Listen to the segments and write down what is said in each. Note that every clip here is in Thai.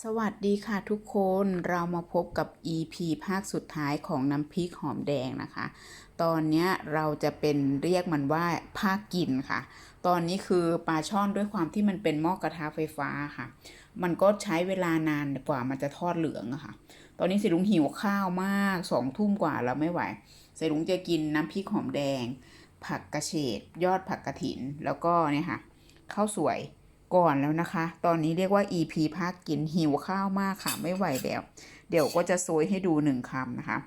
สวัสดีค่ะทุกคนเรามาพบกับ EP ภาคสุดท้ายของน้ำพริกหอมแดงนะคะ ตอนนี้เราจะเป็นเรียกมันว่าภาคกินค่ะ ตอนนี้คือปลาช่อนด้วยความที่มันเป็นหม้อกระทะไฟฟ้าค่ะ มันก็ใช้เวลานานกว่ามันจะทอดเหลืองอะค่ะ ตอนนี้เสลุงหิวข้าวมากสองทุ่มกว่าเราไม่ไหวเสลุงจะกินน้ำพริกหอมแดง ผักกระเฉดยอดผักกระถิน แล้วก็เนี่ยค่ะข้าวสวย ก่อนแล้วนะคะ ตอนนี้เรียกว่า EP ภาคกินหิวข้าวมากค่ะไม่ไหวแล้ว เดี๋ยวก็จะโซยให้ดูหนึ่งคำนะคะ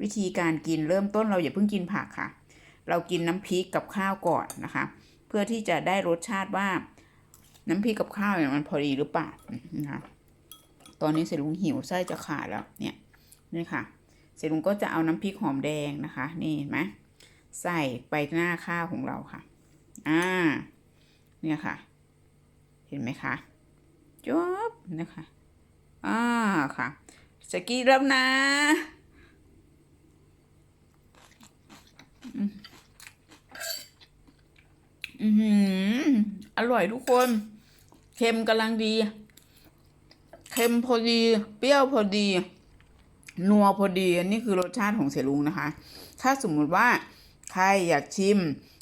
วิธีการกินเริ่มต้นเราอย่าเพิ่งกินผักค่ะ เรากินน้ำพริกกับข้าวก่อนนะคะ เพื่อที่จะได้รสชาติว่าน้ำพริกกับข้าวเนี่ยมันพอดีหรือเปล่านะคะตอนนี้เสริลุงหิวไส้จะขาดแล้วเนี่ยนี่ค่ะ เสริลุงก็จะเอาน้ำพริกหอมแดงนะคะ นี่เห็นไหมใส่ไปหน้าข้าวของเราค่ะ อ่า เนี่ยค่ะ เห็นไหมคะจบนะคะอ่าค่ะจะกินแล้วนะอืมอือหืออร่อยทุกคน เค็มกำลังดี เค็มพอดี เปรี้ยวพอดี นัวพอดี อันนี้คือรสชาติของเสลุงนะคะ ถ้าสมมุติว่าใครอยากชิม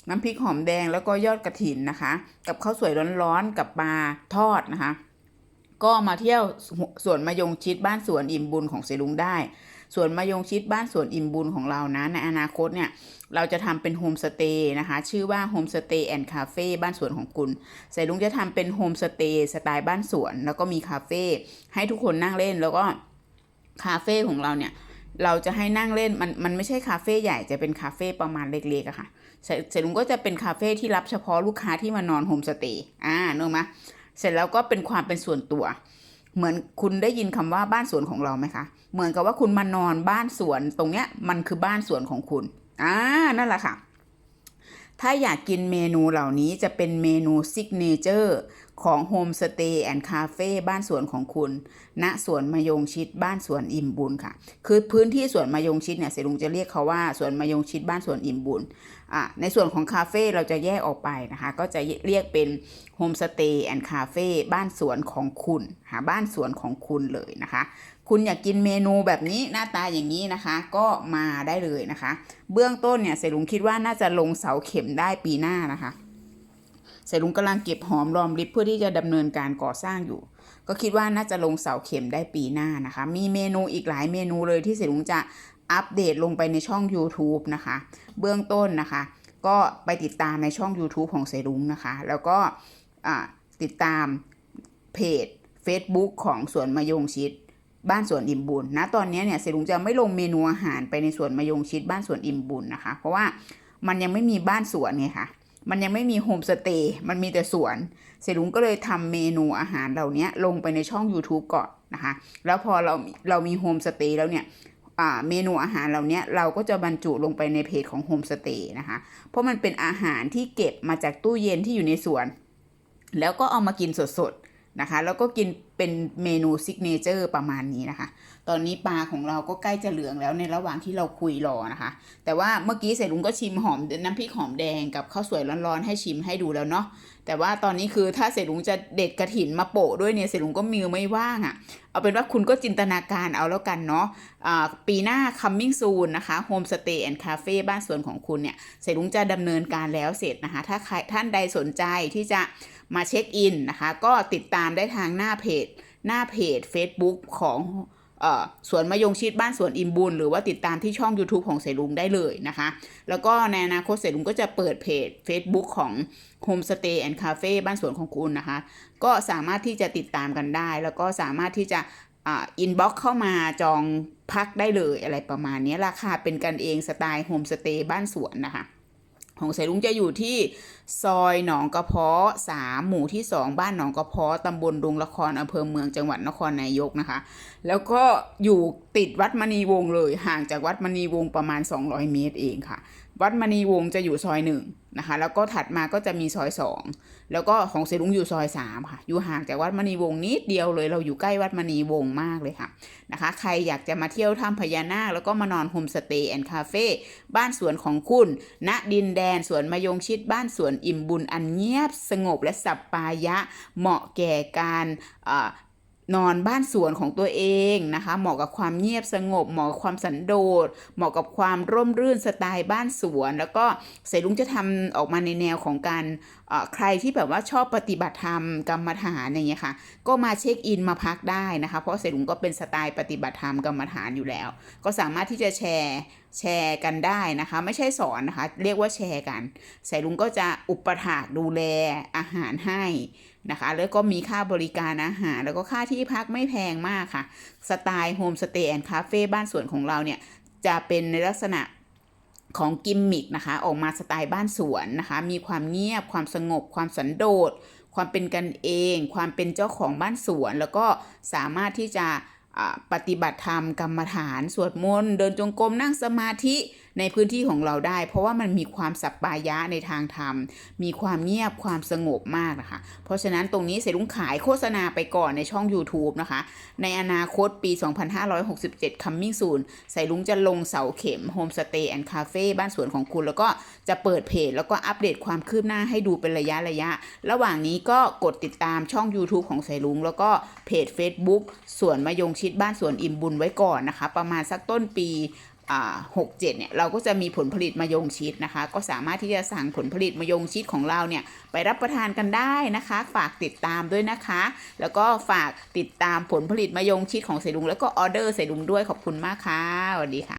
น้ำพริกหอมแดงแล้วก็ยอดกระถินนะคะ กับข้าวสวยร้อนๆกับปลาทอดนะคะ ก็มาเที่ยวสวนมะยงชิดบ้านสวนอิ่มบุญของเสลุงได้สวนมะยงชิดบ้านสวนอิ่มบุญของเรานะในอนาคตเนี่ยเราจะทำเป็นโฮมสเตย์นะคะ ชื่อว่าโฮมสเตย์แอนด์คาเฟ่บ้านสวนของคุณเสลุงจะทำเป็นโฮมสเตย์สไตล์บ้านสวน แล้วก็มีคาเฟ่ให้ทุกคนนั่งเล่นแล้วก็คาเฟ่ของเราเนี่ย เราจะให้นั่งเล่นมันมันไม่ใช่คาเฟ่ใหญ่จะเป็นคาเฟ่ประมาณเล็กๆอะค่ะเสร็จเสร็จลุงก็จะเป็นคาเฟ่ที่รับเฉพาะลูกค้าที่มานอนโฮมสเตย์อ่าเนกอะไหมเสร็จแล้วก็เป็นความเป็นส่วนตัว เหมือนคุณได้ยินคำว่าบ้านสวนของเราไหมคะ เหมือนกับว่าคุณมานอนบ้านสวนตรงเนี้ยมันคือบ้านสวนของคุณอ่านั่นแหละค่ะ ถ้าอยากกินเมนูเหล่านี้จะเป็นเมนูซิกเนเจอร์ของโฮมสเตย์แอนด์คาเฟ่บ้านสวนของคุณ ณสวนมยงชิดบ้านสวนอิ่มบุญค่ะ คือพื้นที่สวนมยงชิดเนี่ยเสลุงจะเรียกเขาว่าสวนมยงชิดบ้านสวนอิ่มบุญอะในส่วนของคาเฟ่เราจะแยกออกไปนะคะ ก็จะเรียกเป็นโฮมสเตย์แอนด์คาเฟ่บ้านสวนของคุณหาบ้านสวนของคุณเลยนะคะ คุณอยากกินเมนูแบบนี้หน้าตาอย่างนี้นะคะ ก็มาได้เลยนะคะ เบื้องต้นเนี่ยเสลุงคิดว่าน่าจะลงเสาเข็มได้ปีหน้านะคะ เสลุงกำลังเก็บหอมรอมริบเพื่อที่จะดำเนินการก่อสร้างอยู่ ก็คิดว่าน่าจะลงเสาเข็มได้ปีหน้านะคะ มีเมนูอีกหลายเมนูเลยที่เสลุงจะอัปเดตลงไปในช่อง YouTube นะคะ เบื้องต้นนะคะ ก็ไปติดตามในช่อง YouTube ของเซรุ้งนะคะ แล้วก็ติดตามเพจ Facebook ของสวนมะยงชิด บ้านสวนอิ่มบุญนะตอนนี้เนี่ยเซรุ้งจะไม่ลงเมนูอาหารไปในสวนมะยงชิดบ้านสวนอิ่มบุญนะคะ เพราะว่ามันยังไม่มีบ้านสวนไงคะ มันยังไม่มีโฮมสเตย์มันมีแต่สวนเซรุงก็เลยทำเมนูอาหารเหล่านี้ลงไปในช่อง YouTube ก่อนนะคะ แล้วพอเราเรามีโฮมสเตย์แล้วเนี่ยอ่าเมนูอาหารเหล่านี้เราก็จะบรรจุลงไปในเพจของโฮมสเตย์นะคะ เพราะมันเป็นอาหารที่เก็บมาจากตู้เย็นที่อยู่ในสวน แล้วก็เอามากินสดๆนะคะ แล้วก็กิน เป็นเมนูซิกเนเจอร์ประมาณนี้นะคะ ตอนนี้ปลาของเราก็ใกล้จะเหลืองแล้วในระหว่างที่เราคุยรอนะคะ แต่ว่าเมื่อกี้เสร็จลุงก็ชิมหอมน้ำพริกหอมแดงกับข้าวสวยร้อนๆให้ชิมให้ดูแล้วเนาะแต่ว่าตอนนี้คือถ้าเสร็จลุงจะเด็ดกระถินมาโปะด้วยเนี่ยเสร็จลุงก็มือไม่ว่างอะ่ะ เอาเป็นว่าคุณก็จินตนาการเอาแล้วกันเนาะอ่าปีหน้า coming soon นะคะ home stay and cafe บ้านสวนของคุณเนี่ยเสร็จลุงจะดำเนินการแล้วเสร็จนะคะ ถ้าใครท่านใดสนใจที่จะมาเช็คอินนะคะ ก็ติดตามได้ทางหน้าเพจ หน้าเพจ Facebook ของสวนมะยงชิดบ้านสวนอิมบุญ หรือว่าติดตามที่ช่อง YouTube ของเสรุงได้เลยนะคะ แล้วก็ในอนาคตเสรุงก็จะเปิดเพจ Facebook ของ Homestay and Cafe บ้านสวนของคุณนะคะ ก็สามารถที่จะติดตามกันได้ แล้วก็สามารถที่จะอินบ็อกเข้ามาจองพักได้เลยอะไรประมาณนี้ราคาเป็นกันเองสไตล์โฮมสเตย์บ้านสวนนะคะ ของเสลุงจะอยู่ที่ซอยหนองกระเพาะสามหมู่ที่สองบ้านหนองกระเพาะตำบลดงละครอำเภอเมืองจังหวัดนครนายกนะคะ แล้วก็อยู่ติดวัดมณีวงศ์เลยห่างจากวัดมณีวงศ์ประมาณ 200 เมตรเองค่ะ วัดมณีวงศ์จะอยู่ซอยหนึ่ง นะคะแล้วก็ถัดมาก็จะมีซอยสองแล้วก็ของเซรุงอยู่ซอยสามค่ะ อยู่ห่างจากวัดมณีวงศ์นิดเดียวเลย เราอยู่ใกล้วัดมณีวงศ์มากเลยค่ะนะคะ ใครอยากจะมาเที่ยวถ้ำพญานาค แล้วก็มานอนโฮมสเตย์แอนด์คาเฟ่บ้านสวนของคุณณดินแดนสวนมยงชิดบ้านสวนอิ่มบุญอันเงียบสงบและสัปปายะเหมาะแก่การ นอนบ้านสวนของตัวเองนะคะ เหมาะกับความเงียบสงบ เหมาะกับความสันโดษ เหมาะกับความร่มรื่นสไตล์บ้านสวน แล้วก็เสลุงจะทำออกมาในแนวของการใครที่แบบว่าชอบปฏิบัติธรรมกรรมฐานอย่างเงี้ยค่ะ ก็มาเช็คอินมาพักได้นะคะ เพราะเสลุงก็เป็นสไตล์ปฏิบัติธรรมกรรมฐานอยู่แล้ว ก็สามารถที่จะแชร์ แชร์กันได้นะคะ ไม่ใช่สอนนะคะ เรียกว่าแชร์กันสายลุงก็จะอุปถากดูแลอาหารให้นะคะ แล้วก็มีค่าบริการอาหาร แล้วก็ค่าที่พักไม่แพงมากค่ะ สไตล์โฮมสเตย์แอนด์คาเฟ่บ้านสวนของเราเนี่ย จะเป็นในลักษณะของกิมมิกนะคะ ออกมาสไตล์บ้านสวนนะคะ มีความเงียบ ความสงบ ความสันโดษ ความเป็นกันเอง ความเป็นเจ้าของบ้านสวน แล้วก็สามารถที่จะ ปฏิบัติธรรมกรรมฐาน สวดมนต์เดินจงกรมนั่งสมาธิในพื้นที่ของเราได้ เพราะว่ามันมีความสัปปายะในทางธรรม มีความเงียบความสงบมากนะคะ เพราะฉะนั้นตรงนี้เสรุงขายโฆษณาไปก่อนในช่อง YouTube นะคะ ในอนาคตปี 2567 coming soon ใส่ลุงจะลงเสาเข็ม Home Stay and Cafe บ้านสวนของคุณ แล้วก็จะเปิดเพจ แล้วก็อัปเดตความคืบหน้าให้ดูเป็นระยะระยะ ระหว่างนี้ก็กดติดตามช่อง YouTube ของใส่ลุง แล้วก็เพจ Facebook สวนมะยงชิดบ้านสวนอิ่มบุญไว้ก่อนนะคะ ประมาณสักต้นปี หกเจ็ดเนี่ยเราก็จะมีผลผลิตมะยงชิดนะคะ ก็สามารถที่จะสั่งผลผลิตมะยงชิดของเราเนี่ยไปรับประทานกันได้นะคะ ฝากติดตามด้วยนะคะ แล้วก็ฝากติดตามผลผลิตมะยงชิดของเสดุงแล้วก็ออเดอร์เสดุงด้วยขอบคุณมากค่ะสวัสดีค่ะ